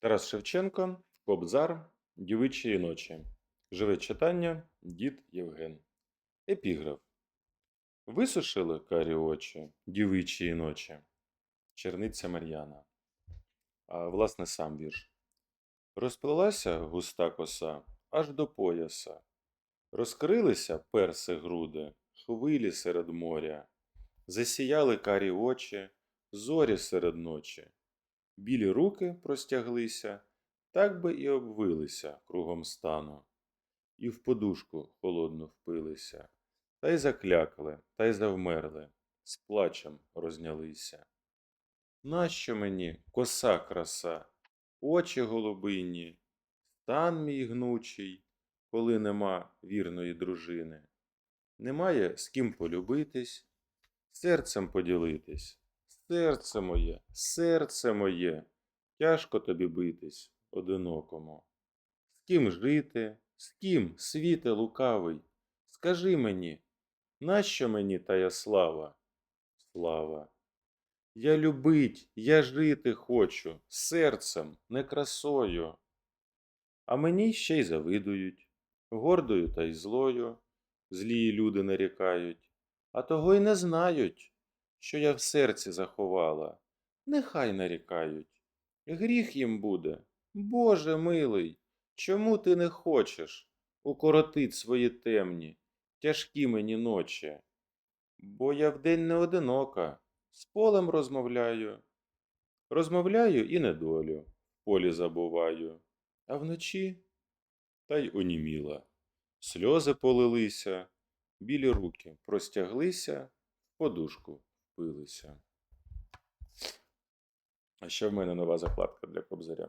Тарас Шевченко, Кобзар, Дівичої ночі. Живе читання, дід Євген. Епіграф. Висушили карі очі, дівичої ночі. Черниця Мар'яна. А власне сам вірш. Розплилася густа коса аж до пояса. Розкрилися перси груди, хвилі серед моря. Засіяли карі очі, зорі серед ночі. Білі руки простяглися, так би і обвилися кругом стану, і в подушку холодну впилися, та й заклякли, та й завмерли, з плачем рознялися. Нащо мені коса краса, очі голубині, стан мій гнучий, коли нема вірної дружини? Немає з ким полюбитись, серцем поділитись. Серце моє, серце моє, тяжко тобі битись одинокому. З ким жити, з ким, світе лукавий, скажи мені, нащо мені тая слава? Слава. Я любить, я жити хочу, серцем, не красою. А мені ще й завидують, гордою та й злою, злії люди нарікають, а того й не знають що я в серці заховала, нехай нарікають. Гріх їм буде. Боже милий, чому ти не хочеш укоротить свої темні, тяжкі мені ночі? Бо я вдень не одинока, з полем розмовляю. Розмовляю і недолю, в полі забуваю, а вночі та й оніміла. Сльози полилися, білі руки простяглися, в подушку впилися. А ще в мене нова закладка для кобзаря.